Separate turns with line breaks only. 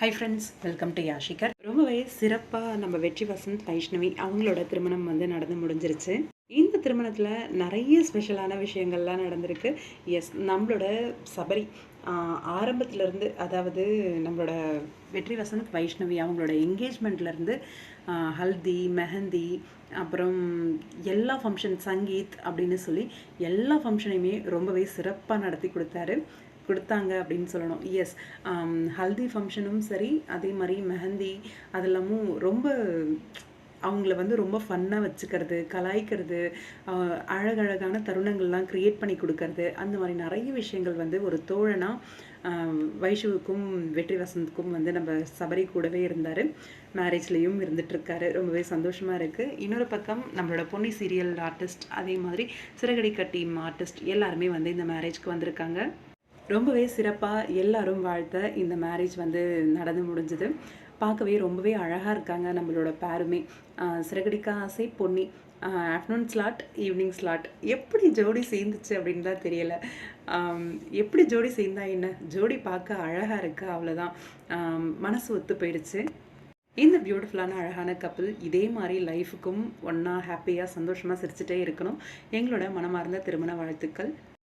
High friends welcome to யாஷிகர் ரொம்பவே சிறப்பாக நம்ம வெற்றி வசந்த் வைஷ்ணவி அவங்களோட திருமணம் வந்து நடந்து முடிஞ்சிருச்சு. இந்த திருமணத்தில் நிறைய ஸ்பெஷலான விஷயங்கள்லாம் நடந்திருக்கு. எஸ் நம்மளோட சபரி ஆரம்பத்துலேருந்து அதாவது நம்மளோட வெற்றி வசந்த் வைஷ்ணவி அவங்களோட என்கேஜ்மெண்ட்லேருந்து ஹல்தி மெஹந்தி அப்புறம் எல்லா ஃபங்க்ஷன் சங்கீத் அப்படின்னு சொல்லி எல்லா ஃபங்க்ஷனையுமே ரொம்பவே சிறப்பாக நடத்தி கொடுத்தாரு. கொடுத்தாங்க அப்படின்னு சொல்லணும். எஸ் ஹல்தி ஃபங்க்ஷனும் சரி அதே மாதிரி மெஹந்தி அதெல்லாமும் ரொம்ப அவங்கள வந்து ரொம்ப ஃபன்னாக வச்சுக்கிறது கலாய்க்கிறது அழகழகான தருணங்கள்லாம் க்ரியேட் பண்ணி கொடுக்கறது அந்த மாதிரி நிறைய விஷயங்கள் வந்து ஒரு தோழனாக வைஷுவுக்கும் வெற்றி வசந்த்க்கும் வந்து நம்ம சபரி கூடவே இருந்தார். மேரேஜ்லேயும் இருந்துகிட்ருக்காரு ரொம்பவே சந்தோஷமாக இருக்குது இன்னொரு பக்கம் நம்மளோட பொன்னி சீரியல் ஆர்டிஸ்ட் அதே மாதிரி சிறகடிக்க டீம் ஆர்டிஸ்ட் எல்லாருமே வந்து இந்த மேரேஜ்க்கு வந்திருக்காங்க. ரொம்பவே சிறப்பாக எல்லாரும் வாழ்த்த இந்த மேரேஜ் வந்து நடந்து முடிஞ்சுது. பார்க்கவே ரொம்பவே அழகாக இருக்காங்க நம்மளோட பேருமே. Siragadikka Aasai Ponni. Afternoon slot evening slot எப்படி ஜோடி சேர்ந்துச்சு அப்படின்னு தான் தெரியலை எப்படி ஜோடி சேர்ந்தா என்ன? ஜோடி பார்க்க அழகாக இருக்குது அவ்வளோதான் மனசு ஒத்து போயிடுச்சு. இந்த பியூட்டிஃபுல்லான அழகான கப்பல் இதே மாதிரி லைஃபுக்கும் ஒன்றா ஹாப்பியாக சந்தோஷமாக சிரிச்சுட்டே இருக்கணும். எங்களோட மனமார்ந்த திருமண வாழ்த்துக்கள்.